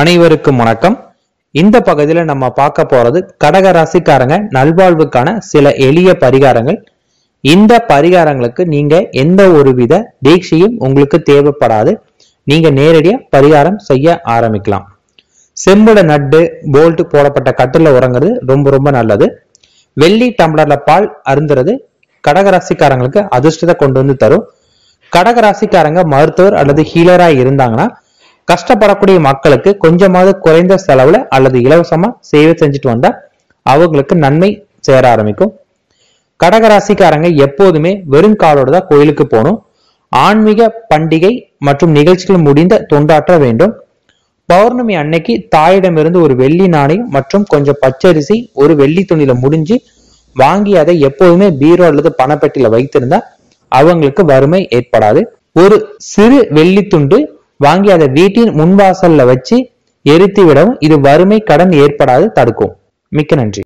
அனைவருக்கும் வணக்கம். இந்த பகுதியில நம்ம பார்க்க போறது கடக ராசிக்காரங்க நல்வாழ்வுக்கான சில எளிய பரிகாரங்கள். இந்த பரிகாரங்களுக்கு நீங்க எந்த ஒரு வித தீட்சையும் உங்களுக்கு தேவைப்படாது. நீங்க நேரடியா பரிகாரம் செய்ய ஆரம்பிக்கலாம். செம்புட நட்டு போல்ட் போடப்பட்ட கட்டில் உறங்குறது ரொம்ப ரொம்ப நல்லது. வெள்ளி டம்ளர்ல பால் அருந்துறது கடகராசிக்காரங்களுக்கு அதிர்ஷ்டத்தை கொண்டு வந்து தரும். கடகராசிக்காரங்க மருத்துவர் அல்லது ஹீலரா இருந்தாங்கன்னா கஷ்டப்படக்கூடிய மக்களுக்கு கொஞ்சமாவது குறைந்த செலவுல அல்லது இலவசமா சேவை செஞ்சுட்டு வந்தா அவங்களுக்கு நன்மை சேர ஆரம்பிக்கும். கடகராசிக்காரங்க எப்போதுமே வெறும் காலோடு தான் கோயிலுக்கு போகணும். ஆன்மீக பண்டிகை மற்றும் நிகழ்ச்சிகள் முடிந்த தொண்டாற்ற வேண்டும். பௌர்ணமி அன்னைக்கு தாயிடமிருந்து ஒரு வெள்ளி நாணயம் மற்றும் கொஞ்சம் பச்சரிசி ஒரு வெள்ளி துணியில முடிஞ்சு வாங்கி அதை எப்போதுமே பீரோ அல்லது பணப்பெட்டியில வைத்திருந்தா அவங்களுக்கு வறுமை ஏற்படாது. ஒரு சிறு வெள்ளி துண்டு வாங்கி அதை வீட்டின் முன்வாசல்ல வச்சு எரித்து விடவும் இது வறுமை கடன் ஏற்படாது தடுக்கும். மிக்க நன்றி.